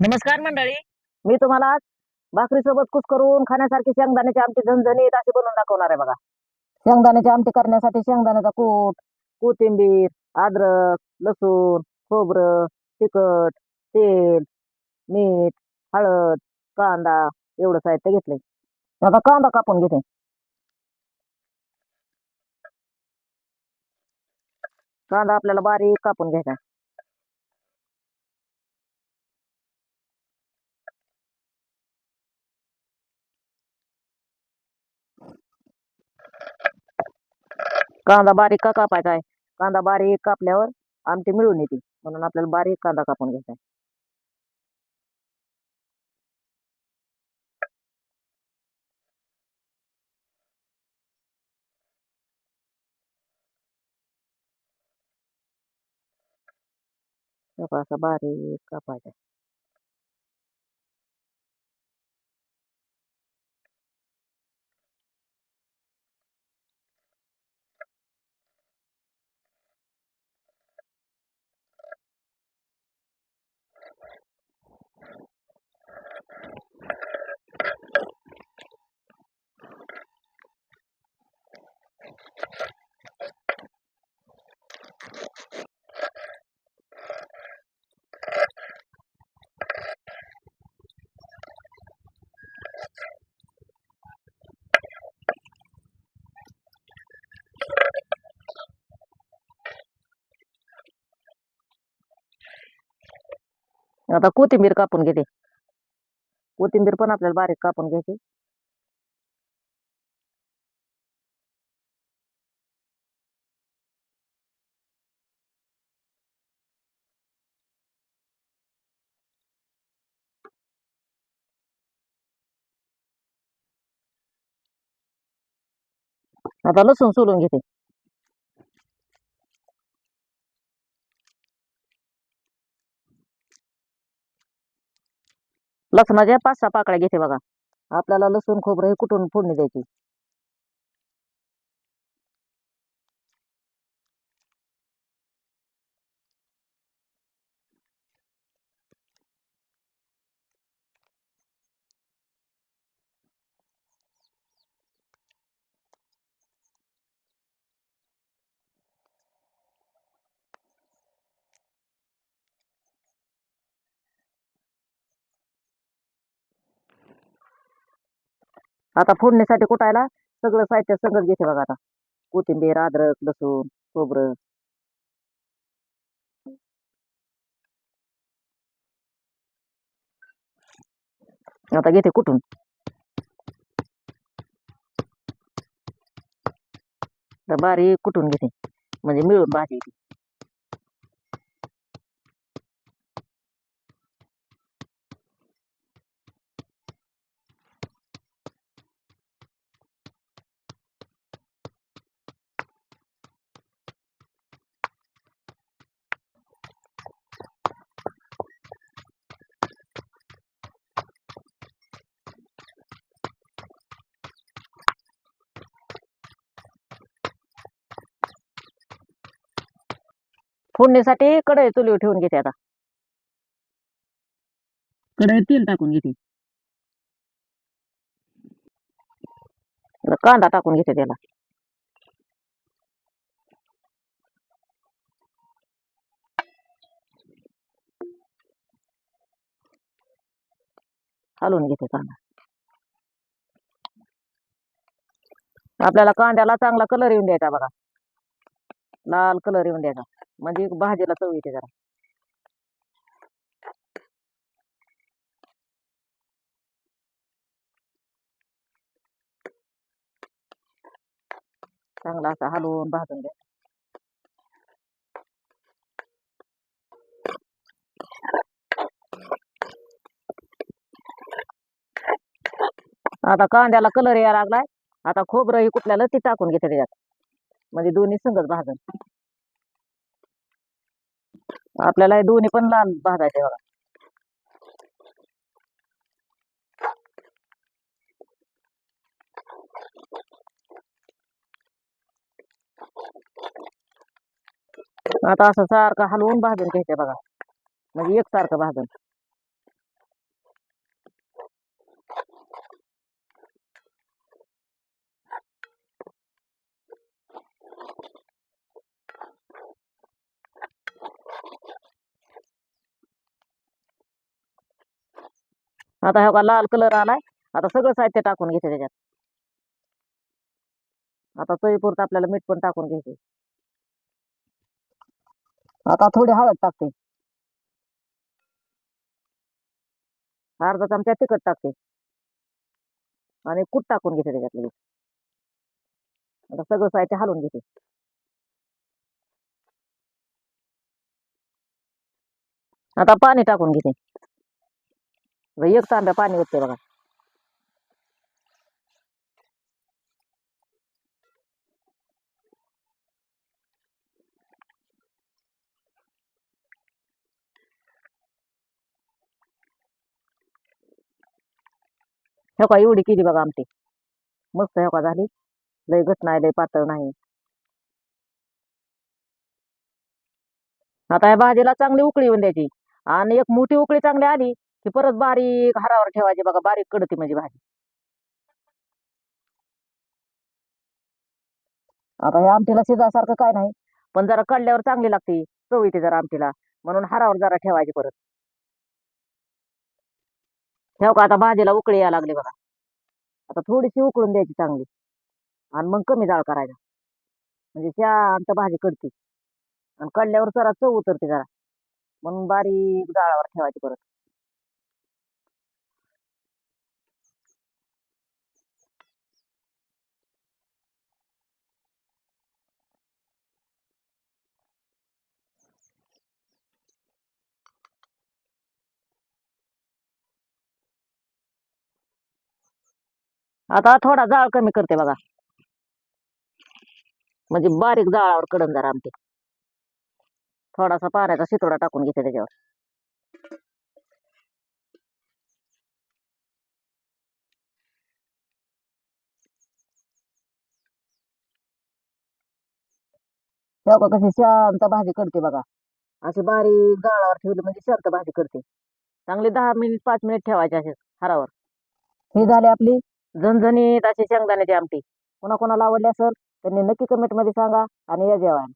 नमस्कार मंडळी. मी तुम्हाला आज भाकरीसोबत कुस करून खाण्यासारखी शेंगदाण्याची आमटी झणझणीत अशी बनवून दाखवणार आहे बघा. शेंगदाण्याची आमटी करण्यासाठी शेंगदाण्याचा कूट कोथिंबीर अद्रक लसूण खोबरं तिखट तेल मीठ हळद कांदा एवढं साहित्य घेतलंय. आता कांदा कापून घेते. कांदा आपल्याला बारीक कापून घ्यायचा कांदा बारीक का कापायचा आहे? कांदा बारीक कापल्यावर आमटी मिळून येते. म्हणून आपल्याला बारीक कांदा कापून घ्यायचा आहे. असा बारीक कापायचा आता कोथिंबीर कापून घेते. कोथिंबीर पण आपल्याला बारीक कापून घ्यायची. आता लसूण सोलून घेते. लसणाच्या पाच सहा पाकळ्या घेते बघा. आपल्याला लसूण खोबरं हे कुठून फोडणी द्यायची? आता फोडणीसाठी कुटायला सगळं साहित्य संगत घेते बघा आता. कोथिंबीर अद्रक लसूण खोबरं. आता घेते कुठून? तर बारीक कुठून घेते? म्हणजे मिळून भाजी फोडणीसाठी कढई चुलीवर ठेवून घेते आता. कढईत तेल टाकून घेते. कांदा टाकून घेते त्याला. हलवून घेते कांदा. आपल्याला कांद्याला चांगला कलर येऊन द्यायचा बघा. लाल कलर येऊन द्यायचा. म्हणजे भाजीला चव येते जरा. चांगला असा हलवून भाजून द्या आता कांद्याला कलर यायला लागलाय. आता खोबरं ही कुठल्याला ती टाकून घेते त्याच्यात. म्हणजे दोन्ही संघच भाजन. आपल्याला हे दोन्ही पण लाल भाजायचे बघा. आता असं सारखं हलवून भाजून घ्यायचं बघा. म्हणजे एक सारखं भाजून. आता हा लाल कलर आलाय. आता सगळं साहित्य टाकून घेते त्याच्यात. आता चवीपुरतं आपल्याला मीठ पण टाकून घ्यायचे आता थोडी हळद टाकते. अर्धा चमचा तिखट टाकते. आणि कूट टाकून घेते त्याच्यात लगेच आता सगळं साहित्य हलवून घेते. आता पाणी टाकून घेते. एक तांब्या पाणी होते बघा. हे का एवढी केली बघा आमटी. मस्त हे का झाली. लय घट नाही लय पातळ नाही. आता या भाजीला चांगली उकळी येऊन द्यायची. आणि एक मोठी उकळी चांगली आली की परत बारीक हारावर ठेवायची बघा बारीक कडती म्हणजे भाजी. आता या आमटीला शिजासारखं काय नाही पण जरा कळल्यावर चांगली लागते चव येते जरा आमटीला. म्हणून हारावर जरा ठेवायची परत. ठेव का आता भाजीला उकळी यायला लागली बघा. आता थोडीशी उकळून द्यायची चांगली. आणि मग कमी जाळ करायचा. म्हणजे शांत भाजी कडती. आणि कळल्यावर जरा चव उतरते जरा. म्हणून बारीक जाळावर ठेवायची परत. आता थोडा जाळ कमी करते बघा. म्हणजे बारीक जाळावर कडन जरा आमटी थोडासा पाण्याचा शितोडा टाकून घेते त्याच्यावर. तेव्हा कशी शांत भाजी करते बघा. अशी बारीक जाळावर ठेवली म्हणजे शांत भाजी करते. चांगली दहा मिनिट पाच मिनिट ठेवायचे असे हारावर. ही झाली आपली झणझणीत अशी शेंगदाण्याची आमटी. कोणा कोणाला आवडली असेल त्यांनी नक्की कमेंटमध्ये सांगा आणि या जेवायला.